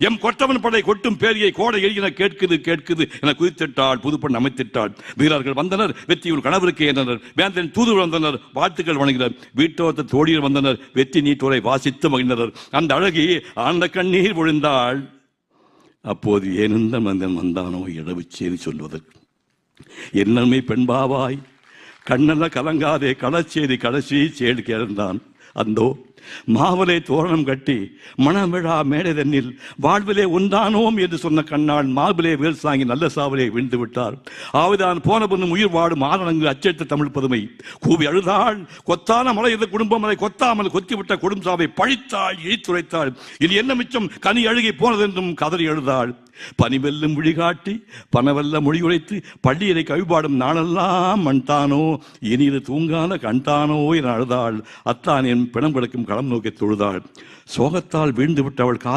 M கொட்டவன் படை கொட்டும் பேரியை கோடை என கேட்குது கேட்குது என குதித்திட்டாள் புதுப்பெண் அமைத்திட்டாள். வீரர்கள் வந்தனர் வெற்றியுள் கணவருக்கு என்றனர். வேந்தன் தூது வந்தனர் வாழ்த்துக்கள் வணங்கினர். வீட்டோத்த தோழியர் வந்தனர் வெற்றி நீட்டோரை வாசித்து மகிழ்ந்தனர். அந்த அழகி ஆழ்ந்த கண்ணீர் விழுந்தாள் அப்போது ஏனெந்த மந்தன் வந்தானோ இடவுச்சேரி சொல்வதற்கு? என்னமே பெண்பாவாய் கண்ணல்ல கலங்காதே கடச்சேரி கடைசி சேடு கிடந்தான் அந்தோ மாவலை தோரணம் கட்டி மணமிழா மேடைதன்னில் வாழ்விலே உண்டானோம் என்று சொன்ன கண்ணால் மார்பிலே வேல் சாங்கி நல்ல சாவலே விழுந்து விட்டார். ஆவிதான் போன பொண்ணும் உயிர் வாடும் ஆரணங்கள் அச்செடுத்த தமிழ் பதுமை. கூவி அழுதாள் கொத்தான மலை இருந்த குடும்பம் அதை கொத்தாமல் கொத்திவிட்ட கொடும் சாவை பழித்தாள் இழித்துரைத்தாள். இது என்ன மிச்சம்? கனி அழுகி போனதென்றும் கதறி அழுதாள் பனிவெல்லும் விழிகாட்டி பனவெல்ல மொழி உரைத்து பள்ளியரை கவிபாடும் நாளெல்லாம் மண்தானோ இனி இது தூங்காத கண்தானோ என அழுதாள். அத்தான் என் பிணம் கிடக்கும் களம் நோக்கி தொழுதாள். சோகத்தால் வீழ்ந்துவிட்டு அவள் கா